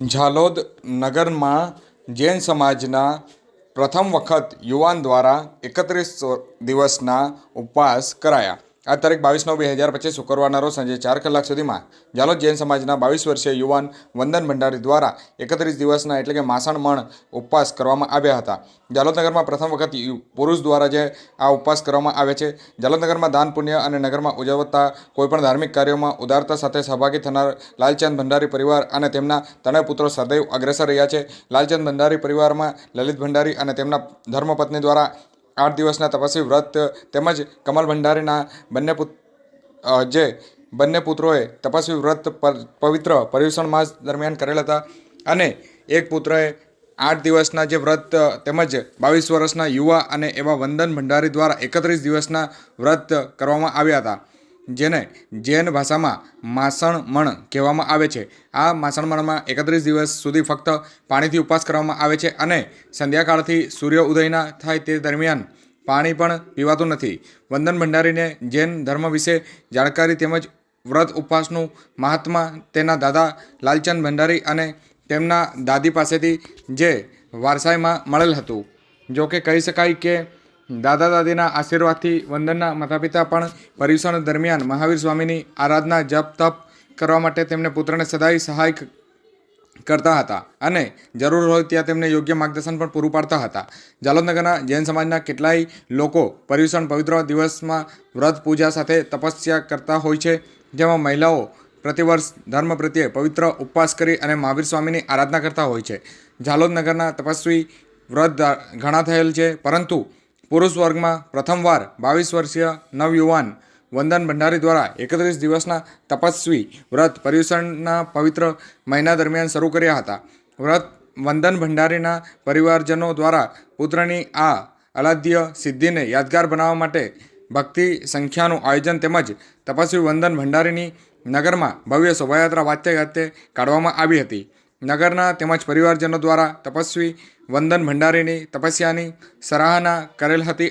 ઝાલોદ નગરમાં જૈન સમાજના પ્રથમ વખત યુવાન દ્વારા એકત્રીસ દિવસના ઉપવાસ કરાયા. આ તારીખ બાવીસ નવ બે હજાર પચીસ શુક્રવારના રોજ સાંજે ચાર કલાક સુધીમાં જાલોદ જૈન સમાજના બાવીસ વર્ષીય યુવાન વંદન ભંડારી દ્વારા એકત્રીસ દિવસના એટલે કે માસણ મણ ઉપવાસ કરવામાં આવ્યા હતા. જાલોદનગરમાં પ્રથમ વખત પુરુષ દ્વારા જે આ ઉપવાસ કરવામાં આવે છે જાલોદનગરમાં દાન, પુણ્ય અને નગરમાં ઉજવતા કોઈપણ ધાર્મિક કાર્યોમાં ઉદારતા સાથે સહભાગી થનાર લાલચંદ ભંડારી પરિવાર અને તેમના ત્રણેય પુત્રો સદૈવ અગ્રેસર રહ્યા છે. લાલચંદ ભંડારી પરિવારમાં લલિત ભંડારી અને તેમના ધર્મપત્ની દ્વારા આઠ દિવસના તપસ્વી વ્રત તેમજ કમલ ભંડારીના બંને જે બંને પુત્રોએ તપસ્વી વ્રત પવિત્ર પર્યુષણ માસ દરમિયાન કરેલ હતા. અને એક પુત્રએ આઠ દિવસના જે વ્રત તેમજ બાવીસ વર્ષના યુવા અને એવા વંદન ભંડારી દ્વારા એકત્રીસ દિવસના વ્રત કરવામાં આવ્યા હતા, જેને જૈન ભાષામાં માસણમણ કહેવામાં આવે છે. આ માસણમણમાં એકત્રીસ દિવસ સુધી ફક્ત પાણીથી ઉપવાસ કરવામાં આવે છે અને સંધ્યાકાળથી સૂર્ય ઉદયના થાય તે દરમિયાન પાણી પણ પીવાતું નથી. વંદન ભંડારીને જૈન ધર્મ વિશે જાણકારી તેમજ વ્રત ઉપવાસનું મહાત્મા તેના દાદા લાલચંદ ભંડારી અને તેમના દાદી પાસેથી જે વારસાઈમાં મળેલ હતું. જો કે કહી શકાય કે દાદા દાદીના આશીર્વાદથી વંદનના માતા પિતા પણ પર્યુષણ દરમિયાન મહાવીર સ્વામીની આરાધના જપ તપ કરવા માટે તેમને પુત્રને સદાય સહાય કરતા હતા અને જરૂર હોય ત્યાં તેમને યોગ્ય માર્ગદર્શન પણ પૂરું પાડતા હતા. જાલોદનગરના જૈન સમાજના કેટલાય લોકો પર્યુષણ પવિત્ર દિવસમાં વ્રત પૂજા સાથે તપસ્યા કરતા હોય છે, જેમાં મહિલાઓ પ્રતિવર્ષ ધર્મ પ્રત્યે પવિત્ર ઉપવાસ કરી અને મહાવીર સ્વામીની આરાધના કરતા હોય છે. જાલોદનગરના તપસ્વી વ્રત ઘણા થયેલ છે, પરંતુ પુરુષ વર્ગમાં પ્રથમવાર બાવીસ વર્ષીય નવયુવાન વંદન ભંડારી દ્વારા એકત્રીસ દિવસના તપસ્વી વ્રત પર્યુષણના પવિત્ર મહિના દરમિયાન શરૂ કર્યા હતા. વ્રત વંદન ભંડારીના પરિવારજનો દ્વારા પુત્રની આ અલાધ્ય સિદ્ધિને યાદગાર બનાવવા માટે ભક્તિ સંખ્યાનું આયોજન તેમજ તપસ્વી વંદન ભંડારીની નગરમાં ભવ્ય શોભાયાત્રા વાતે ગાતે કાઢવામાં આવી હતી. નગરના તેમજ પરિવારજનો દ્વારા તપસ્વી વંદન ભંડારીની તપસ્યાની સરાહના કરેલ હતી.